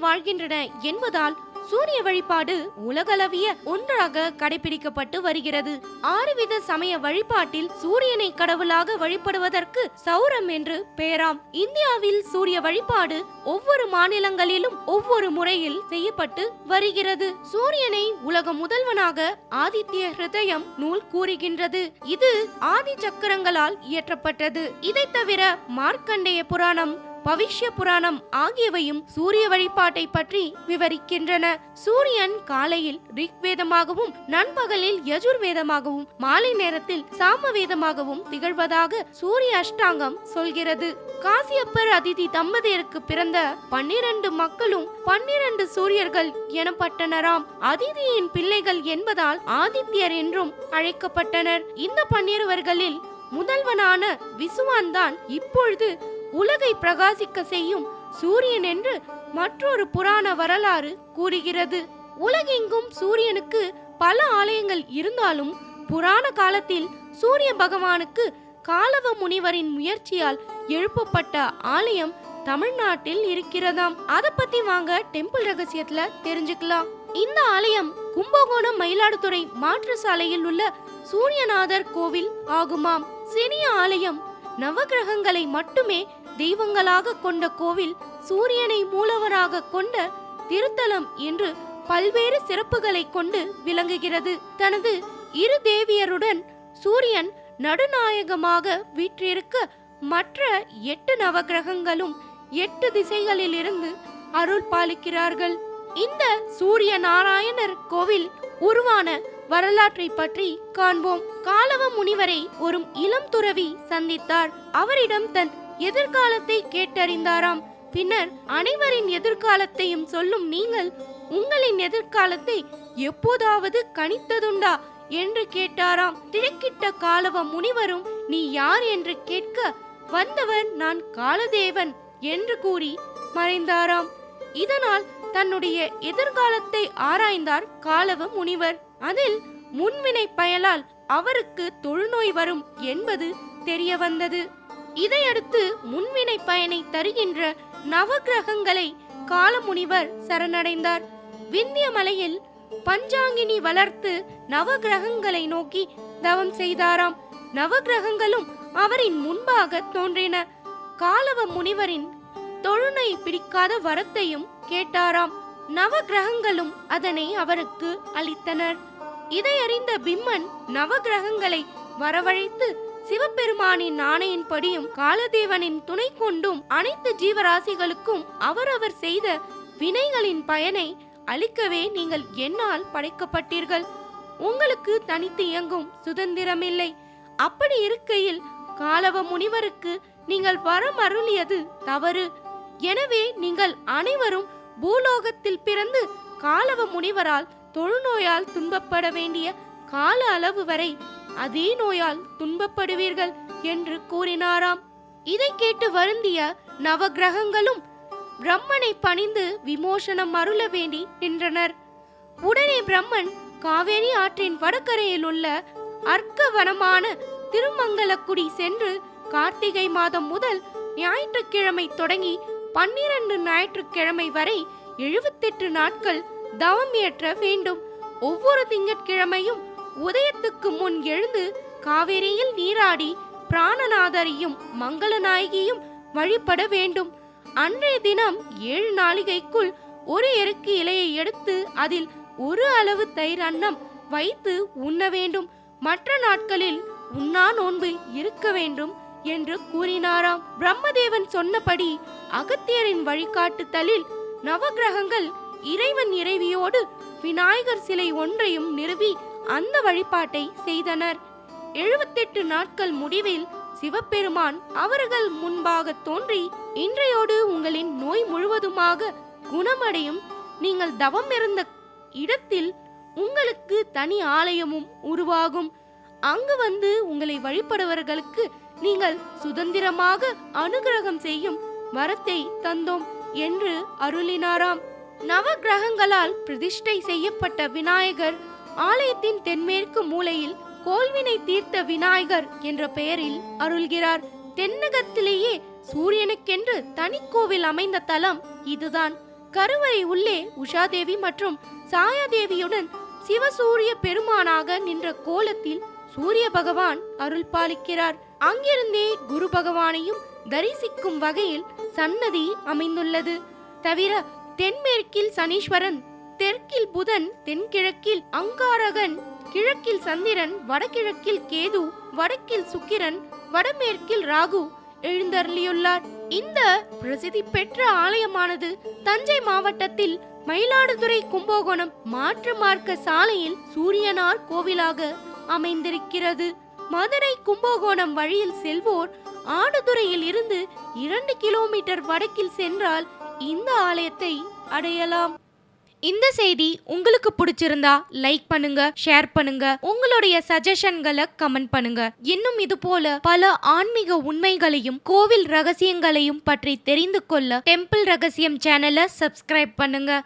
வாழ்கின்றன என்பதால் சூரிய வழிபாடு உலகளவிய ஒன்றாக கடைபிடிக்கப்பட்டு வருகிறது. ஆறுவித சமய வழிபாட்டில் சூரியனை கடவுளாக வழிபடுவதற்கு சௌரம் என்று பெயராம். இந்தியாவில் சூரிய வழிபாடு ஒவ்வொரு மாநிலங்களிலும் ஒவ்வொரு முறையில் செய்யப்பட்டு வருகிறது. சூரியனை உலக முதல்வனாக ஆதித்ய ஹிருதயம் நூல் கூறுகின்றது. இது ஆதி சக்கரங்களால் இயற்றப்பட்டது. இதை தவிர மார்க்கண்டேய புராணம் பவிஷ்ய புராணம் ஆகியவையும் சூரிய வழிபாட்டை பற்றி விவரிக்கின்றன. சூரியன் காலையில் ரிக்வேதமாகவும் நண்பகலில் யஜுர்வேதமாகவும் மாலை நேரத்தில் சாமவேதமாகவும் திகழ்வதாக சூரிய அஷ்டாங்கம் சொல்கிறது. காசியப்பர் அதிதி தம்பதியருக்கு பிறந்த பன்னிரண்டு மக்களும் பன்னிரண்டு சூரியர்கள் எனப்பட்டனராம். அதிதியின் பிள்ளைகள் என்பதால் ஆதித்யர் என்றும் அழைக்கப்பட்டனர். இந்த பன்னிருவர்களில் முதல்வனான விசுவான் தான் இப்பொழுது உலகை பிரகாசிக்க செய்யும் சூரியன் என்று மற்றொரு புராண வரலாறு கூறுகிறது. உலகெங்கும் சூரியனுக்கு பல ஆலயங்கள் இருந்தாலும் புராண காலத்தில் சூரிய பகவானுக்கு காலவ முனிவரின் முயற்சியால் எழுப்பப்பட்ட ஆலயம் தமிழ்நாட்டில் இருக்கிறதாம். அதை பத்தி வாங்க டெம்பிள் ரகசியத்துல தெரிஞ்சுக்கலாம். இந்த ஆலயம் கும்பகோணம் மயிலாடுதுறை மாற்று சாலையில் உள்ள சூரியநாதர் கோவில் ஆகுமாம். சிறிய ஆலயம் நவகிரகங்களை மட்டுமே தெய்வங்களாக கொண்ட கோவில் சூரியனை மூலவராக கொண்ட திருத்தலம் என்று பல்வேறு சிறப்புகளை கொண்டு விளங்குகிறது. தனது இரு தேவியருடன் சூரியன் நடுநாயகமாக வீற்றிருக்க மற்ற எட்டு நவகிரகங்களும் எட்டு திசைகளிலிருந்து அருள் பாலிக்கிறார்கள். இந்த சூரிய நாராயணர் கோவில் உருவான வரலாற்றை பற்றி காண்போம். காலவ முனிவரை ஒரு இளம் துறவி சந்தித்தார். அவரிடம் தன் எதிர்காலத்தை கேட்டறிந்தாராம். பின்னர் அனைவரின் எதிர்காலத்தையும் சொல்லும் நீங்கள் உங்களின் எதிர்காலத்தை எப்போதாவது கணித்ததுண்டா என்று கேட்டாராம். திடுக்கிட்ட காலவ முனிவரும் நீ யார் என்று கேட்க வந்தவர் நான் காலதேவன் என்று கூறி மறைந்தாராம். இதனால் தன்னுடைய எதிர்காலத்தை ஆராய்ந்தார் காலவ முனிவர். அதில் முன்வினை பயலால் அவருக்கு தொழுநோய் வரும் என்பது தெரிய வந்தது இதையடுத்து முன்வினை பயனை தருகின்ற நவகிரகங்களை காலமுனிவர் சரணடைந்தார். விந்திய மலையில் பஞ்சாங்கினி வளர்த்து நவகிரகங்களை நோக்கி தவம் செய்தாராம். நவகிரகங்களும் அவரின் முன்பாக தோன்றின. காலவ முனிவரின் தொழுனை பிடிக்காத வரத்தையும் கேட்டாராம். நவகிரகங்களும் அதனை அவருக்கு அளித்தனர். இதையறிந்த பிம்மன் நவகிரகங்களை வரவழைத்து சிவபெருமானின் ஆணையின்படியும் காலதேவனின் துணை கொண்டும் அனைத்து ஜீவராசிகளுக்கும் அவரவர் செய்த வினைகளின் பயனை அளிக்கவே நீங்கள் என்னால் படைக்கப்பட்டீர்கள். உங்களுக்கு தனித்து இயங்கும் சுதந்திரமில்லை. அப்படி இருக்கையில் காலவ முனிவருக்கு நீங்கள் வரம் அருளியது தவறு. எனவே நீங்கள் அனைவரும் பூலோகத்தில் பிறந்து காலவ முனிவரால் தொழுநோயால் துன்பப்பட வேண்டிய கால அளவு வரை அதே நோயால் துன்பப்படுவீர்கள் என்று கூறினாராம். இதை கேட்டு வருந்திய நவகிரகங்களும் பிரம்மனை பணிந்து விமோசனம் அருள வேண்டி நின்றனர். உடனே பிரம்மன் காவேரி ஆற்றின் வடகரையில் உள்ள அர்க்கவனமான திருமங்கலக்குடி சென்று கார்த்திகை மாதம் முதல் ஞாயிற்றுக்கிழமை தொடங்கி பன்னிரண்டு ஞாயிற்றுக்கிழமை வரை எழுபத்தெட்டு நாட்கள் தவம் இயற்ற வேண்டும். ஒவ்வொரு திங்கட்கிழமையும் உதயத்துக்கு முன் எழுந்து காவேரியில் நீராடி பிராணநாதரையும் மங்களநாயகியும் வழிபட வேண்டும். அன்றைய தினம் ஏழு நாளிகைக்குள் ஒரு எருக்கு இலையை எடுத்து அதில் ஒரு அளவு தயிர் அன்னம் வைத்து உண்ண வேண்டும். மற்ற நாட்களில் உண்ணா நோன்பு இருக்க வேண்டும் என்று கூறினாராம். பிரம்மதேவன் சொன்னபடி அகத்தியரின் வழிகாட்டுதலில் நவகிரகங்கள் இறைவன் இறைவியோடு விநாயகர் சிலை ஒன்றையும் நிறுவி அந்த வழிபாட்டை செய்தனர். எழுபத்தெட்டு நாட்கள் முடிவில் சிவபெருமான் அவர்கள் முன்பாக தோன்றி இன்றையோடு உங்களின் நோய் முழுவதுமாக குணமடையும். நீங்கள் தவம் இருந்த இடத்தில் உங்களுக்கு தனி ஆலயமும் உருவாகும். அங்கு வந்து உங்களை வழிபடுவர்களுக்கு நீங்கள் சுதந்திரமாக அனுகிரகம் செய்யும் வரத்தை தந்தோம் என்று அருளினாராம். நவகிரகங்களால் பிரதிஷ்டை செய்யப்பட்ட விநாயகர் ஆலயத்தின் தென்மேற்கு மூலையில் கோல்வினை தீர்த்த விநாயகர் என்ற பெயரில் அருள்கிறார். தென்னகத்திலேயே சூரியனுக்கென்று தனி கோவில் அமைந்த தலம் இதுதான். கருவறை உள்ளே உஷாதேவி மற்றும் சாயாதேவியுடன் சிவசூரிய பெருமானாக நின்ற கோலத்தில் சூரிய பகவான் அருள் பாலிக்கிறார். அங்கிருந்தே குரு பகவானையும் தரிசிக்கும் வகையில் சன்னதி அமைந்துள்ளது. தவிர தென்மேற்கில் சனீஸ்வரன் தெற்கில் புதன் தென்கிழக்கில் அங்காரகன் கிழக்கில் சந்திரன் வடகிழக்கில் கேது வடக்கில் சுக்கிரன் வடமேற்கில் ராகு எழுந்தருளியுள்ளார். இந்த பிரசித்தி பெற்ற ஆலயமானது தஞ்சை மாவட்டத்தில் மயிலாடுதுறை கும்பகோணம் மாற்று மார்க்க சாலையில் சூரியனார் கோவிலாக அமைந்திருக்கிறது. மதுரை கும்பகோணம் வழியில் செல்வோர் ஆடுதுறையில் இருந்து இரண்டு கிலோமீட்டர் வடக்கில் சென்றால் இந்த ஆலயத்தை அடையலாம். இந்த செய்தி உங்களுக்கு பிடிச்சிருந்தா லைக் பண்ணுங்க ஷேர் பண்ணுங்க. உங்களுடைய சஜஷன்களை கமெண்ட் பண்ணுங்க. இன்னும் இது போல பல ஆன்மீக உண்மைகளையும் கோவில் ரகசியங்களையும் பற்றி தெரிந்து கொள்ள டெம்பிள் ரகசியம் சேனலை சப்ஸ்கிரைப் பண்ணுங்க.